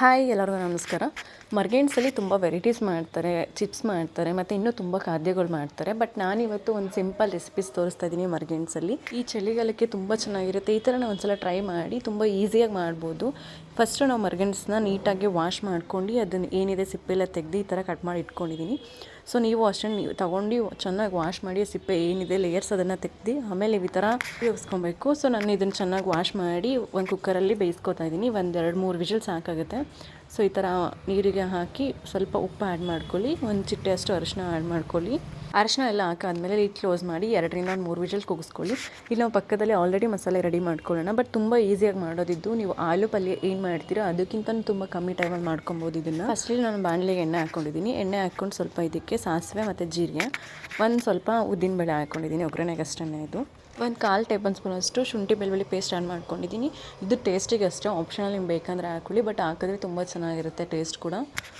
Hi, ಎಲ್ಲರಿಗೂ ನಮಸ್ಕಾರ. ಮರ್ಗೆಂಡ್ಸಲ್ಲಿ ತುಂಬ ವೆರೈಟೀಸ್ ಮಾಡ್ತಾರೆ, ಚಿಪ್ಸ್ ಮಾಡ್ತಾರೆ, ಮತ್ತು ಇನ್ನೂ ತುಂಬ ಖಾದ್ಯಗಳು ಮಾಡ್ತಾರೆ. ಬಟ್ ನಾನಿವತ್ತು ಒಂದು ಸಿಂಪಲ್ ರೆಸಿಪೀಸ್ ತೋರಿಸ್ತಾ ಇದ್ದೀನಿ ಮರ್ಗೆಂಡ್ಸಲ್ಲಿ ಈ ಚಳಿಗಾಲಕ್ಕೆ ತುಂಬ ಚೆನ್ನಾಗಿರುತ್ತೆ. ಈ ಥರ ನಾವು ಒಂದ್ಸಲ ಟ್ರೈ ಮಾಡಿ, ತುಂಬ ಈಸಿಯಾಗಿ ಮಾಡ್ಬೋದು. ಫಸ್ಟು ನಾವು ಮರ್ಗೆಂಡ್ಸ್ನ ನೀಟಾಗಿ ವಾಶ್ ಮಾಡ್ಕೊಂಡು ಅದನ್ನು ಏನಿದೆ ಸಿಪ್ಪೆಲ್ಲ ತೆಗೆದು ಈ ಥರ ಕಟ್ ಮಾಡಿ ಇಟ್ಕೊಂಡಿದ್ದೀನಿ ಸೊ ನೀವು ಅಷ್ಟೇ ನೀವು ತೊಗೊಂಡು ಚೆನ್ನಾಗಿ ವಾಶ್ ಮಾಡಿ ಸಿಪ್ಪೆ ಏನಿದೆ ಲೇಯರ್ಸ್ ಅದನ್ನು ತೆಗ್ದು ಆಮೇಲೆ ಈ ಥರ ಉಪಯೋಗಿಸ್ಕೊಬೇಕು. ಸೊ ನಾನು ಇದನ್ನು ಚೆನ್ನಾಗಿ ವಾಶ್ ಮಾಡಿ ಒಂದು ಕುಕ್ಕರಲ್ಲಿ ಬೇಯಿಸ್ಕೊತಾ ಇದ್ದೀನಿ. ಒಂದು ಎರಡು ಮೂರು ವಿಷಲ್ ಸಾಕಾಗುತ್ತೆ. ಸೊ ಈ ಥರ ನೀರಿಗೆ ಹಾಕಿ ಸ್ವಲ್ಪ ಉಪ್ಪು ಆ್ಯಡ್ ಮಾಡ್ಕೊಳ್ಳಿ. ಒಂದು ಚಿಟ್ಟೆ ಅಷ್ಟು ಅರಿಶಿನ ಆ್ಯಡ್ ಮಾಡ್ಕೊಳ್ಳಿ. ಅರಿಶಿನ ಎಲ್ಲ ಹಾಕಾದ್ಮೇಲೆ ಲೀಟ್ ಕ್ಲೋಸ್ ಮಾಡಿ ಎರಡರಿಂದ ಒಂದು ಮೂರು ವಿಜಲ್ ಕೂಗಿಸ್ಕೊಳ್ಳಿ. ಇಲ್ಲಿ ನಾವು ಪಕ್ಕದಲ್ಲಿ ಆಲ್ರೆಡಿ ಮಸಾಲೆ ರೆಡಿ ಮಾಡ್ಕೊಳ್ಳೋಣ. ಬಟ್ ತುಂಬ ಈಸಿಯಾಗಿ ಮಾಡೋದಿದ್ದು. ನೀವು ಆಲೂ ಪಲ್ಯ ಏನು ಮಾಡ್ತೀರೋ ಅದಕ್ಕಿಂತ ತುಂಬ ಕಮ್ಮಿ ಟೈಮಲ್ಲಿ ಮಾಡ್ಕೊಬೋದು ಇದನ್ನು. ಫಸ್ಟ್ಲಿ ನಾನು ಬಾಣಲೆಗೆ ಎಣ್ಣೆ ಹಾಕ್ಕೊಂಡಿದ್ದೀನಿ. ಎಣ್ಣೆ ಹಾಕ್ಕೊಂಡು ಸ್ವಲ್ಪ ಇದಕ್ಕೆ ಸಾಸಿವೆ ಮತ್ತು ಜೀರಿಗೆ. ಒಂದು ಸ್ವಲ್ಪ ಉದ್ದಿನ ಬೇಳೆ ಹಾಕ್ಕೊಂಡಿದ್ದೀನಿ. ಒಗ್ಗರಣೆಗೆ ಇದು. ಒಂದು ಕಾಲು ಟೇಬಲ್ ಸ್ಪೂನ್ ಅಷ್ಟು ಶುಂಠಿ ಬೆಳ್ಳುಳ್ಳಿ ಪೇಸ್ಟ್ ಆ್ಯಡ್ ಮಾಡ್ಕೊಂಡಿದ್ದೀನಿ. ಇದು ಟೇಸ್ಟಿಗೆ ಅಷ್ಟೇ ಆಪ್ಷನಲ್ ನಿಮ್ಗೆ ಬೇಕಂದರೆ ಹಾಕೊಳ್ಳಿ ಬಟ್ ಹಾಕಿದ್ರೆ ತುಂಬ ಚೆನ್ನಾಗಿರುತ್ತೆ ಟೇಸ್ಟ್ ಕೂಡ.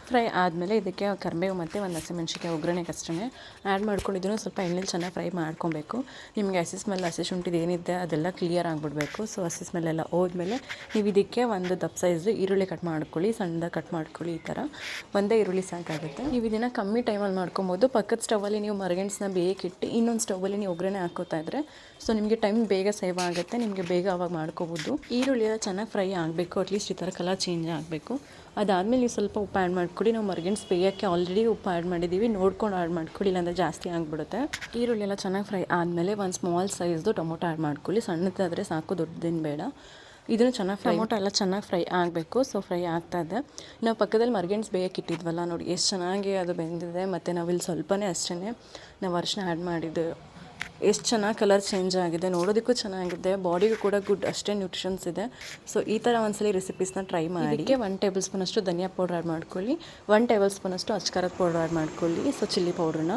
ಫ್ರೈ ಆದಮೇಲೆ ಇದಕ್ಕೆ ಕರ್ಬೇವು ಮತ್ತು ಒಂದು ಹಸಿಮೆಣ್ಸಿಕಾಯಿ ಒಗ್ಗರಣೆಗೆ ಅಷ್ಟೇ ಆ್ಯಡ್ ಮಾಡ್ಕೊಂಡಿದ್ದೀನಿ ಸ್ವಲ್ಪ ಎಣ್ಣೆಲಿ ಚೆನ್ನಾಗಿ ಫ್ರೈ ಮಾಡ್ಕೊಬೇಕು. ನಿಮಗೆ ಹಸಿ ಸ್ಮೆಲ್ ಹಸಿ ಶುಂಠಿದು ಏನಿದೆ ಅದೆಲ್ಲ ಕ್ಲಿಯರ್ ಆಗಿಬಿಡ್ಬೇಕು. ಸೊ ಹಸಿ ಸ್ಮೆಲ್ಲೆಲ್ಲ ಹೋದ್ಮೇಲೆ ನೀವು ಇದಕ್ಕೆ ಒಂದು ದಪ್ಪ ಸೈಜು ಈರುಳ್ಳಿ ಕಟ್ ಮಾಡ್ಕೊಳ್ಳಿ, ಸಣ್ಣದಾಗಿ ಕಟ್ ಮಾಡ್ಕೊಳ್ಳಿ ಈ ಥರ. ಒಂದೇ ಈರುಳ್ಳಿ ಸಾಕಾಗುತ್ತೆ. ನೀವು ಇದನ್ನು ಕಮ್ಮಿ ಟೈಮಲ್ಲಿ ಮಾಡ್ಕೊಬೋದು. ಪಕ್ಕದ ಸ್ಟವಲ್ಲಿ ನೀವು ಮರಗೆಣ್ಸನ್ನ ಬೇಕಿಟ್ಟು ಇನ್ನೊಂದು ಸ್ಟವಲ್ಲಿ ನೀವು ಒಗ್ಗರಣೆ ಹಾಕೋತಾ ಇದ್ದರೆ ಸೊ ನಿಮಗೆ ಟೈಮ್ ಬೇಗ ಸೇವ್ ಆಗುತ್ತೆ, ನಿಮಗೆ ಬೇಗ ಅವಾಗ ಮಾಡ್ಕೋಬೋದು. ಈರುಳ್ಳಿ ಎಲ್ಲ ಚೆನ್ನಾಗಿ ಫ್ರೈ ಆಗಬೇಕು ಅಟ್ಲೀಸ್ಟ್ ಈ ಥರ ಕಲರ್ ಚೇಂಜ್ ಆಗಬೇಕು. ಅದಾದಮೇಲೆ ನೀವು ಸ್ವಲ್ಪ ಉಪ್ಪು ಆ್ಯಡ್ ಮಾಡ್ಕೊಳ್ಳಿ ನಾವು ಮರ್ಗೆಂಡ್ಸ್ ಬೇಯೋಕ್ಕೆ ಆಲ್ರೆಡಿ ಉಪ್ಪು ಆ್ಯಡ್ ಮಾಡಿದ್ದೀವಿ ನೋಡ್ಕೊಂಡು ಆ್ಯಡ್ ಮಾಡ್ಕೊಳ್ಳಿ ಇಲ್ಲಾಂದರೆ ಜಾಸ್ತಿ ಆಗಿಬಿಡುತ್ತೆ. ಈರುಳ್ಳಿ ಎಲ್ಲ ಚೆನ್ನಾಗಿ ಫ್ರೈ ಆದಮೇಲೆ ಒಂದು ಸ್ಮಾಲ್ ಸೈಜ್ದು ಟೊಮೊಟೊ ಆ್ಯಡ್ ಮಾಡ್ಕೊಳ್ಳಿ ಸಣ್ಣದಾದರೆ ಸಾಕು, ದೊಡ್ಡದೇನು ಬೇಡ. ಇದನ್ನು ಚೆನ್ನಾಗಿ ಟೊಮೊಟೊ ಎಲ್ಲ ಚೆನ್ನಾಗಿ ಫ್ರೈ ಆಗಬೇಕು. ಸೊ ಫ್ರೈ ಆಗ್ತಾ ಇದೆ. ನಾವು ಪಕ್ಕದಲ್ಲಿ ಮರ್ಗೆಂಡ್ಸ್ ಬೇಯಕ್ಕೆ ಇಟ್ಟಿದ್ವಲ್ಲ ನೋಡಿ, ಎಷ್ಟು ಚೆನ್ನಾಗಿ ಅದು ಬೆಂದಿದೆ. ಮತ್ತು ನಾವಿಲ್ಲಿ ಸ್ವಲ್ಪನೇ ಅಷ್ಟೇ ನಾವು ಅರ್ಶಿನ ಆ್ಯಡ್ ಮಾಡಿದ್ದು. ಎಷ್ಟು ಚೆನ್ನಾಗಿ ಕಲರ್ ಚೇಂಜ್ ಆಗಿದೆ, ನೋಡೋದಕ್ಕೂ ಚೆನ್ನಾಗಿದೆ ಬಾಡಿಗೂ ಕೂಡ ಗುಡ್ ಅಷ್ಟೇ ನ್ಯೂಟ್ರಿಷನ್ಸ್ ಇದೆ. ಸೊ ಈ ಥರ ಒಂದ್ಸಲಿ ರೆಸಿಪೀಸ್ನ ಟ್ರೈ ಮಾಡಿ. ಒನ್ ಟೇಬಲ್ ಸ್ಪೂನಷ್ಟು ಧನಿಯಾ ಪೌಡರ್ ಆ್ಯಡ್ ಮಾಡ್ಕೊಳ್ಳಿ. ಒನ್ ಟೇಬಲ್ ಸ್ಪೂನಷ್ಟು ಅಚ್ಕಾರದ ಪೌಡರ್ ಆ್ಯಡ್ ಮಾಡ್ಕೊಳ್ಳಿ. ಸೊ ಚಿಲ್ಲಿ ಪೌಡ್ರನ್ನ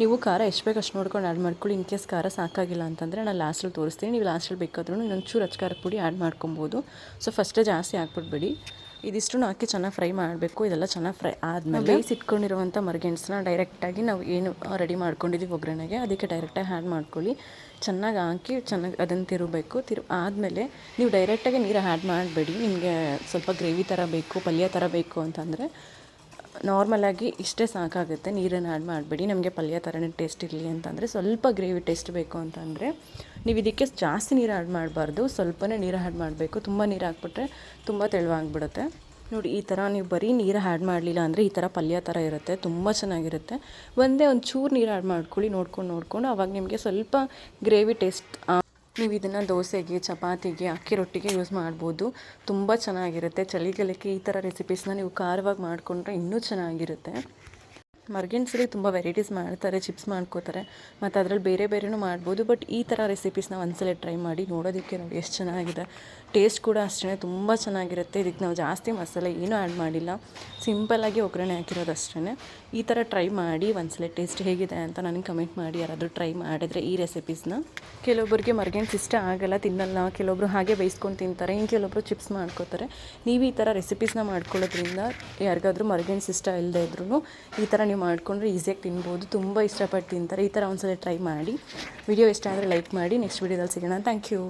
ನೀವು ಖಾರ ಎಷ್ಟು ಬೇಕು ಅಷ್ಟು ನೋಡ್ಕೊಂಡು ಆ್ಯಡ್ ಮಾಡ್ಕೊಳ್ಳಿ. ಇನ್ ಕೇಸ್ ಖಾರ ಸಾಕಾಗಿಲ್ಲ ಅಂತಂದರೆ ನಾನು ಲಾಸ್ಟಲ್ಲಿ ತೋರಿಸ್ತೀನಿ. ನೀವು ಲಾಸ್ಟಲ್ಲಿ ಬೇಕಾದ್ರೂ ಇನ್ನೊಂದು ಚೂರು ಅಚ್ಕಾರದ ಪುಡಿ ಆ್ಯಡ್ ಮಾಡ್ಕೊಬೋದು. ಸೊ ಫಸ್ಟೇ ಜಾಸ್ತಿ ಹಾಕ್ಬಿಡ್ಬೇಡಿ. ಇದಿಷ್ಟು ಹಾಕಿ ಚೆನ್ನಾಗಿ ಫ್ರೈ ಮಾಡಬೇಕು ಇದೆಲ್ಲ ಚೆನ್ನಾಗಿ ಫ್ರೈ ಆದಮೇಲೆ ಬೇಯಿಸಿ ಇಟ್ಕೊಂಡಿರುವಂಥ ಮರ್ಗೆಣ್ಸನ್ನ ಡೈರೆಕ್ಟಾಗಿ ನಾವು ಏನು ರೆಡಿ ಮಾಡ್ಕೊಂಡಿದ್ದೀವಿ ಒಗ್ಗರಣೆಗೆ ಅದಕ್ಕೆ ಡೈರೆಕ್ಟಾಗಿ ಹ್ಯಾಡ್ ಮಾಡ್ಕೊಳ್ಳಿ. ಚೆನ್ನಾಗಿ ಹಾಕಿ ಚೆನ್ನಾಗಿ ಅದನ್ನು ತಿರುಗಬೇಕು ತಿರು ಆದಮೇಲೆ ನೀವು ಡೈರೆಕ್ಟಾಗಿ ನೀರು ಹ್ಯಾಡ್ ಮಾಡಬೇಡಿ. ನಿಮಗೆ ಸ್ವಲ್ಪ ಗ್ರೇವಿ ಥರ ಬೇಕು ಪಲ್ಯ ಥರ ಬೇಕು ಅಂತಂದರೆ ನಾರ್ಮಲಾಗಿ ಇಷ್ಟೇ ಸಾಕಾಗುತ್ತೆ ನೀರನ್ನು ಆ್ಯಡ್ ಮಾಡಬೇಡಿ. ನಮಗೆ ಪಲ್ಯ ಥರನೇ ಟೇಸ್ಟ್ ಇರಲಿ ಅಂತಂದರೆ ಸ್ವಲ್ಪ ಗ್ರೇವಿ ಟೇಸ್ಟ್ ಬೇಕು ಅಂತಂದರೆ ನೀವು ಇದಕ್ಕೆ ಜಾಸ್ತಿ ನೀರು ಆ್ಯಡ್ ಮಾಡಬಾರ್ದು. ಸ್ವಲ್ಪನೇ ನೀರು ಆ್ಯಡ್ ಮಾಡಬೇಕು. ತುಂಬ ನೀರು ಹಾಕ್ಬಿಟ್ರೆ ತುಂಬ ತೆಳುವಾಗಿಬಿಡುತ್ತೆ. ನೋಡಿ, ಈ ಥರ ನೀವು ಬರೀ ನೀರು ಆ್ಯಡ್ ಮಾಡಲಿಲ್ಲ ಅಂದರೆ ಈ ಥರ ಪಲ್ಯ ಥರ ಇರುತ್ತೆ. ತುಂಬ ಚೆನ್ನಾಗಿರುತ್ತೆ. ಒಂದೇ ಒಂದು ಚೂರು ನೀರು ಆ್ಯಡ್ ಮಾಡ್ಕೊಳ್ಳಿ, ನೋಡ್ಕೊಂಡು, ನೋಡಿಕೊಂಡು. ಅವಾಗ ನಿಮಗೆ ಸ್ವಲ್ಪ ಗ್ರೇವಿ ಟೇಸ್ಟ್ ನೀವು ಇದನ್ನು ದೋಸೆಗೆ, ಚಪಾತಿಗೆ, ಅಕ್ಕಿ ರೊಟ್ಟಿಗೆ ಯೂಸ್ ಮಾಡ್ಬೋದು. ತುಂಬ ಚೆನ್ನಾಗಿರುತ್ತೆ. ಚಳಿಗಾಲಕ್ಕೆ ಈ ಥರ ರೆಸಿಪೀಸ್ನ ನೀವು ಖಾರವಾಗಿ ಮಾಡಿಕೊಂಡ್ರೆ ಇನ್ನೂ ಚೆನ್ನಾಗಿರುತ್ತೆ. ಮರ್ಗೆಣ್ಸಲ್ಲಿ ತುಂಬ ವೆರೈಟೀಸ್ ಮಾಡ್ತಾರೆ ಚಿಪ್ಸ್ ಮಾಡ್ಕೋತಾರೆ. ಮತ್ತು ಅದರಲ್ಲಿ ಬೇರೆ ಬೇರೆನೂ ಮಾಡ್ಬೋದು ಬಟ್ ಈ ಥರ ರೆಸಿಪೀಸ್ನ ಒಂದ್ಸಲ ಟ್ರೈ ಮಾಡಿ ನೋಡೋದಕ್ಕೆ ನೋಡಿ ಎಷ್ಟು ಚೆನ್ನಾಗಿದೆ. ಟೇಸ್ಟ್ ಕೂಡ ಅಷ್ಟೇ ತುಂಬ ಚೆನ್ನಾಗಿರುತ್ತೆ. ಇದಕ್ಕೆ ನಾವು ಜಾಸ್ತಿ ಮಸಾಲೆ ಏನೂ ಆ್ಯಡ್ ಮಾಡಿಲ್ಲ. ಸಿಂಪಲ್ಲಾಗಿ ಒಗ್ಗರಣೆ ಹಾಕಿರೋದು ಅಷ್ಟೇ ಈ ಥರ ಟ್ರೈ ಮಾಡಿ ಒಂದ್ಸಲ ಟೇಸ್ಟ್ ಹೇಗಿದೆ ಅಂತ ನನಗೆ ಕಮೆಂಟ್ ಮಾಡಿ, ಯಾರಾದರೂ ಟ್ರೈ ಮಾಡಿದರೆ ಈ ರೆಸಿಪೀಸ್ನ ಕೆಲವೊಬ್ಬರಿಗೆ ಮರ್ಗೆಣ್ಸ್ ಇಷ್ಟ ಆಗಲ್ಲ, ತಿನ್ನಲ್ಲ. ಕೆಲವೊಬ್ರು ಹಾಗೆ ಬೇಯಿಸ್ಕೊಂಡು ತಿಂತಾರೆ. ಇನ್ನು ಕೆಲವೊಬ್ರು ಚಿಪ್ಸ್ ಮಾಡ್ಕೋತಾರೆ. ನೀವು ಈ ಥರ ರೆಸಿಪೀಸ್ನ ಮಾಡ್ಕೊಳ್ಳೋದ್ರಿಂದ ಯಾರಿಗಾದರೂ ಮರ್ಗೆಣ್ಸ್ ಇಷ್ಟ ಇಲ್ಲದೆ ಇದ್ರೂ ಈ ಥರ ನೀವು ಮಾಡಿಕೊಂಡ್ರೆ ಈಸಿಯಾಗಿ ತಿನ್ಬೋದು. ತುಂಬ ಇಷ್ಟಪಟ್ಟು ತಿಂತಾರೆ. ಈ ಥರ ಒಂದ್ಸಲ ಟ್ರೈ ಮಾಡಿ. ವಿಡಿಯೋ ಇಷ್ಟ ಆದರೆ ಲೈಕ್ ಮಾಡಿ. ನೆಕ್ಸ್ಟ್ ವಿಡಿಯೋದಲ್ಲಿ ಸಿಗೋಣ. Thank you.